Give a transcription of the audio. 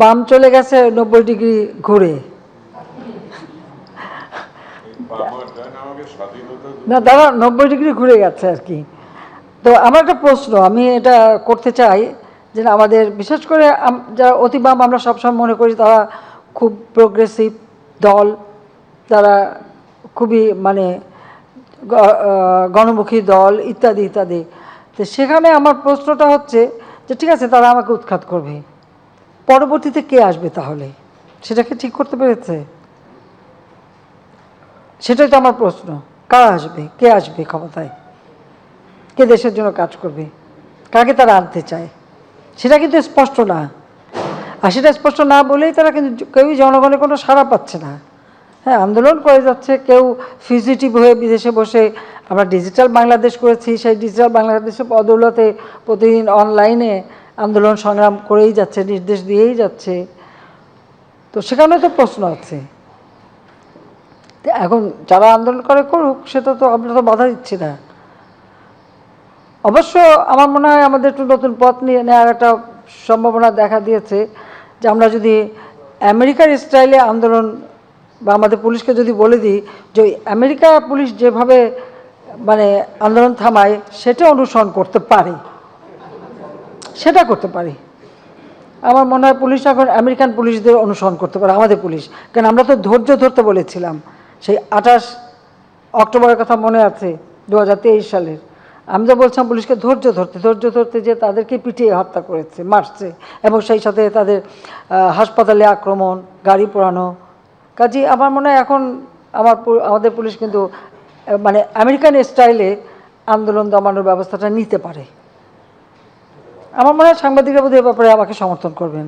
বাম চলে গেছে নব্বই ডিগ্রি ঘুরে। না তারা নব্বই ডিগ্রি ঘুরে গেছে আর কি। তো আমার একটা প্রশ্ন, আমি এটা করতে চাই যে আমাদের, বিশেষ করে যারা অতিবাম, আমরা সবসময় মনে করি তারা খুব প্রোগ্রেসিভ দল, তারা খুবই মানে গণমুখী দল, ইত্যাদি ইত্যাদি। তো সেখানে আমার প্রশ্নটা হচ্ছে যে ঠিক আছে, তারা আমাকে উৎখাত করবে। পরবর্তীতে কে আসবে তাহলে? সেটাকে ঠিক করতে পেরেছে? সেটাই তো আমার প্রশ্ন। কারা আসবে? কে আসবে ক্ষমতায়? কে দেশের জন্য কাজ করবে? কাকে তারা আনতে চায়? সেটা কিন্তু স্পষ্ট না। আর সেটা স্পষ্ট না বলেই তারা কিন্তু কেউই জনগণের কোনো সাড়া পাচ্ছে না। হ্যাঁ আন্দোলন করে যাচ্ছে, কেউ ফিজিটিভ হয়ে বিদেশে বসে। আমরা ডিজিটাল বাংলাদেশ করেছি, সেই ডিজিটাল বাংলাদেশের বদৌলতে প্রতিদিন অনলাইনে আন্দোলন সংগ্রাম করেই যাচ্ছে, নির্দেশ দিয়েই যাচ্ছে। তো সেখানে তো প্রশ্ন আছে। এখন যারা আন্দোলন করে করুক সেটা তো আমরা তো বাধা দিচ্ছি না। অবশ্য আমার মনে হয় আমাদের একটু নতুন পথ নিয়ে নেওয়ার একটা সম্ভাবনা দেখা দিয়েছে যে আমরা যদি আমেরিকার স্টাইলে আন্দোলন বা আমাদের পুলিশকে যদি বলে দিই যে আমেরিকা পুলিশ যেভাবে মানে আন্দোলন থামায় সেটা অনুসরণ করতে পারে। সেটা করতে পারি। আমার মনে হয় পুলিশ এখন আমেরিকান পুলিশদের অনুসরণ করতে পারে, আমাদের পুলিশ। কারণ আমরা তো ধৈর্য ধরতে বলেছিলাম। সেই আঠাশ অক্টোবরের কথা মনে আছে দু হাজার তেইশ সালের। আমি তো বলছিলাম পুলিশকে ধৈর্য ধরতে ধৈর্য ধরতে যে তাদেরকে পিটিয়ে হত্যা করেছে, মারছে। এবং সেই সাথে তাদের হাসপাতালে আক্রমণ, গাড়ি পোড়ানো। কাজে আমার মনে হয় এখন আমার আমাদের পুলিশ কিন্তু মানে আমেরিকান স্টাইলে আন্দোলন দমানোর ব্যবস্থাটা নিতে পারে। আমার মনে হয় সাংবাদিকরা বোধহয় ব্যাপারে আমাকে সমর্থন করবেন।